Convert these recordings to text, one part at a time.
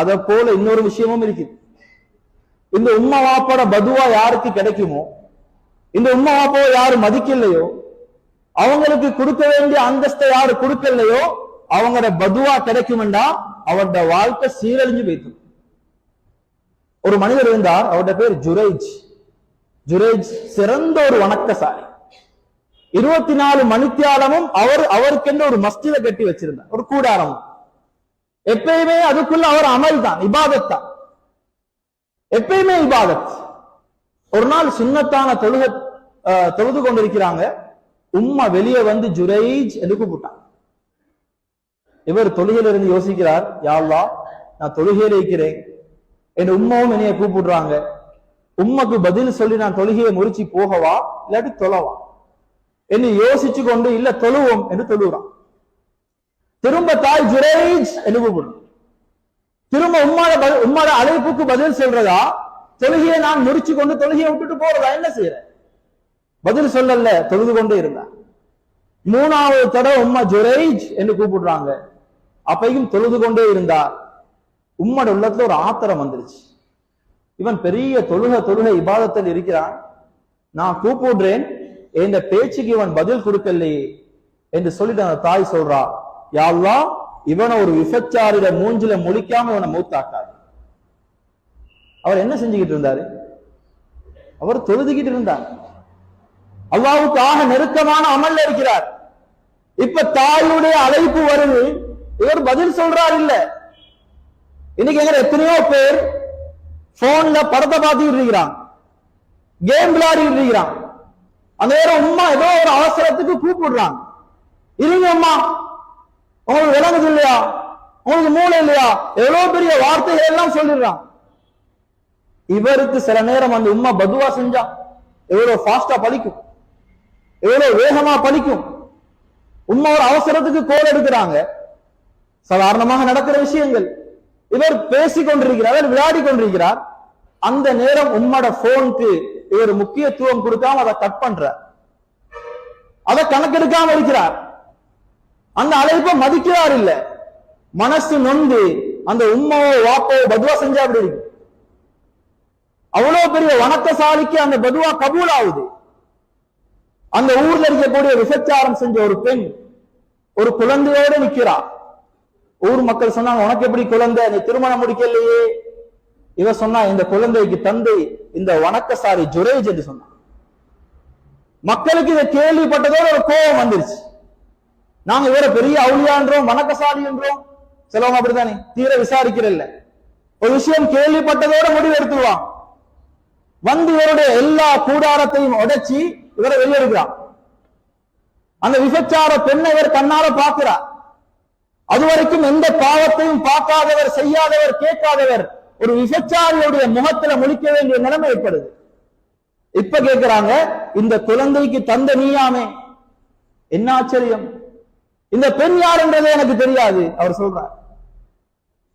அத போல இன்னொரு விஷயமும் இருக்குது இந்த உம்மா வாப்பாட பதுவா யாருக்கு கிடைக்குமோ இந்த உம்மா வாப்பாவை யாரு மதிக்கலையோ அவங்களுக்கு கொடுக்க வேண்டிய அந்தஸ்தை யாரு கொடுக்கலையோ அவங்களோட பதுவா கிடைக்குமெண்டா அவரோட வாழ்க்கை சீரழிஞ்சு போயிட்டு. ஒரு மனிதர் இருந்தார் அவரோட பேர் ஜுரேஜ். ஜுரேஜ் சிறந்த ஒரு வணக்கசாலி. இருபத்தி நாலு மணித்தியாலமும் அவர் அவருக்கென்று ஒரு மஸ்ஜிதை கட்டி வச்சிருந்தார். ஒரு கூடாரமும். எப்பயுமே அதுக்குள்ள அவர் அமல் தான் இபாதத் தான் எப்பயுமே இபாதத். ஒரு நாள் சுண்ணத்தான தொழுக தொழுது கொண்டிருக்கிறாங்க. உம்மா வெளியே வந்து ஜுரைஜ் என்று கூப்பிட்டான் இவர் தொழுகையில இருந்து யோசிக்கிறார் யாழ்லா நான் தொழுகையில இருக்கிறேன். என் உம்மாவும் என்னைய கூப்பிடுறாங்க. உம்மக்கு பதில் சொல்லி நான் தொழுகையை முறிச்சு போகவா இல்லாட்டி தொழவா? என்று யோசிச்சு கொண்டு இல்ல தொழுவோம் என்று தொழுகிறான். திரும்ப தாய் ஜுரேஜ் என்று கூப்பிடும் திரும்ப உம்மாட பதில் உம்மாட அழைப்புக்கு பதில் சொல்றதா? தொழுகையை நான் முறிச்சு கொண்டு தொழுகையை விட்டுட்டு போறதா? என்ன செய்யற பதில் சொல்லல தொழுது கொண்டே இருந்தான் மூணாவது தடவை உம்மா ஜுரேஜ் என்று கூப்பிடுறாங்க. அப்பையும் தொழுது கொண்டே இருந்தார் உம்மட உள்ளத்துல ஒரு ஆத்திரம் வந்துருச்சு. இவன் பெரிய தொழுக தொழுக இபாதத்தில் இருக்கிறான். நான் கூப்பிடுறேன் இந்த பேச்சுக்கு இவன் பதில் கொடுக்கலையே என்று சொல்லிட்டு அந்த தாய் சொல்றா. யாழ்லா இவனை ஒரு விபச்சாரிட மூஞ்சில முழிக்காம இவனை மூத்தாக்காது. அவர் என்ன செஞ்சுக்கிட்டு இருந்தாரு? அவர் தொழுதுகிட்டு இருந்தார். அல்லாவுக்கு ஆக நெருக்கமான அமல்ல இருக்கிறார். இப்ப தாயுடைய அழைப்பு வருது. இவர் பதில் சொல்றார் இல்ல. இன்னைக்கு எங்க எத்தனையோ பேர் போன்ல படத்தை பார்த்துக்கிட்டு இருக்கிறான் கேம் விளையாடிட்டு இருக்கிறான் அந்த நேரம் உம்மா ஏதோ ஒரு அவசரத்துக்கு கூப்பிடுறான் இருங்க அம்மா உங்களுக்கு விளங்குது இல்லையா உங்களுக்கு மூளை இல்லையா? எவ்வளவு பெரிய வார்த்தைகள் எல்லாம் சொல்லிடுறான். இவருக்கு சில நேரம் அந்த உம்மா பதுவா செஞ்சா எவ்வளவு ஃபாஸ்டா பலிக்கும் எவ்வளவு வேகமா பலிக்கும் உம்மா ஒரு அவசரத்துக்கு கோல் எடுக்கிறாங்க. சாதாரணமாக நடக்கிற விஷயங்கள். இவர் பேசி கொண்டிருக்கிறார் இவர் விளையாடி கொண்டிருக்கிறார் அந்த நேரம் உம்மோட போனுக்கு இவர் முக்கியத்துவம் கொடுக்காம அதை கட் பண்ற அதை கணக்கெடுக்காம இருக்கிறார். அந்த அழைப்பை மதிக்கிறார் இல்ல. மனசு நொந்து அந்த உம்மாவோ வாப்போ பதுவா செஞ்சா அப்படி இருக்கு அவ்வளவு பெரிய வனத்தசாலிக்கு அந்த பதுவா கபூல் ஆகுது அந்த ஊர்ல இருக்கக்கூடிய விசச்சாரம் செஞ்ச ஒரு பெண் ஒரு குழந்தையோட நிக்கிறா. ஊர் மக்கள் சொன்னாங்க உனக்கு எப்படி குழந்தை? நீ திருமணம் முடிக்கலையே. இவ சொன்னா இந்த குழந்தைக்கு தந்தை இந்த வணக்கசாரி ஜுரேஜ் என்று சொன்னான் மக்களுக்கு இதை கேள்விப்பட்டதோட ஒரு கோபம் வந்துருச்சு. நாங்க இவரை பெரிய அவுளியான்றோம் வணக்கசாலி என்றோம். சிலவங்க அப்படித்தானே? தீர விசாரிக்கிறல்ல ஒரு விஷயம் கேள்விப்பட்டதோட முடிவு எடுத்துருவான். வந்து இவருடைய எல்லா கூடாரத்தையும் உடைச்சி இவரை வெளியெடுக்கிறான் அந்த விபச்சார பெண்ணை இவர் கண்ணால பார்க்கிறார். அதுவரைக்கும் எந்த பாவத்தையும் பார்க்காதவர் செய்யாதவர் கேட்காதவர் ஒரு விபச்சாரியுடைய முகத்துல முழிக்க வேண்டிய நிலைமை ஏற்படுது. இப்ப கேட்கிறாங்க இந்த குழந்தைக்கு தந்த நீயாமே. என்ன ஆச்சரியம்? இந்த பெண் யாருன்றதே எனக்கு தெரியாது அவர் சொல்றார்.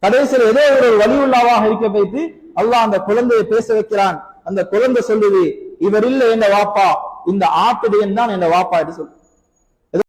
கடைசியில் ஏதோ ஒரு வலியுள்ளாவாக இருக்க வைத்து அல்லாஹ் அந்த குழந்தையை பேச வைக்கிறான். அந்த குழந்தை சொல்லுது இவர் இல்லை என்ன வாப்பா இந்த ஆட்டுடையன் தான் என்ன வாப்பா என்று சொல்லு.